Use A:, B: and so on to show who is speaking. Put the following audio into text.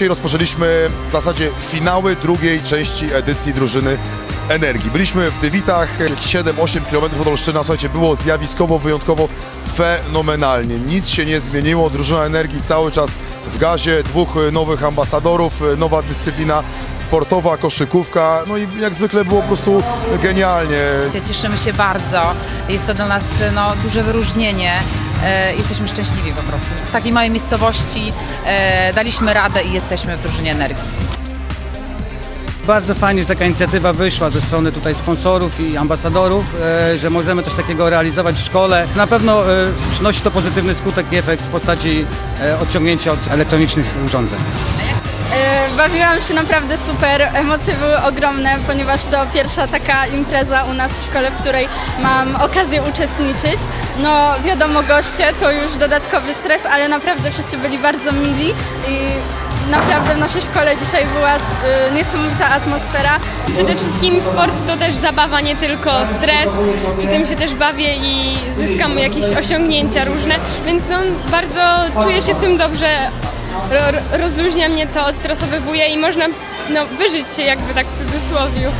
A: Dzisiaj rozpoczęliśmy w zasadzie finały drugiej części edycji drużyny Energii. Byliśmy w Dywitach, 7-8 km od Olsztyna. Słuchajcie, było zjawiskowo, wyjątkowo fenomenalnie. Nic się nie zmieniło. Drużyna Energii cały czas w gazie. Dwóch nowych ambasadorów, nowa dyscyplina sportowa, koszykówka. No i jak zwykle było po prostu genialnie.
B: Cieszymy się bardzo. Jest to dla nas no, duże wyróżnienie. E, Jesteśmy szczęśliwi po prostu. Z takiej małej miejscowości e, daliśmy radę i jesteśmy w drużynie energii.
C: Bardzo fajnie, że taka inicjatywa wyszła ze strony tutaj sponsorów i ambasadorów, e, że możemy coś takiego realizować w szkole. Na pewno e, przynosi to pozytywny skutek i efekt w postaci e, odciągnięcia od elektronicznych urządzeń.
D: E, Bawiłam się naprawdę super, emocje były ogromne, ponieważ to pierwsza taka impreza u nas w szkole, w której mam okazję uczestniczyć. No wiadomo, goście to już dodatkowy stres, ale naprawdę wszyscy byli bardzo mili i naprawdę w naszej szkole dzisiaj była e, niesamowita atmosfera.
E: Przede wszystkim sport to też zabawa, nie tylko stres. Przy tym się też bawię i zyskam jakieś osiągnięcia różne, więc no, bardzo czuję się w tym dobrze. Ro, rozluźnia mnie to, odstresowywuje i można no, wyżyć się jakby tak w cudzysłowie.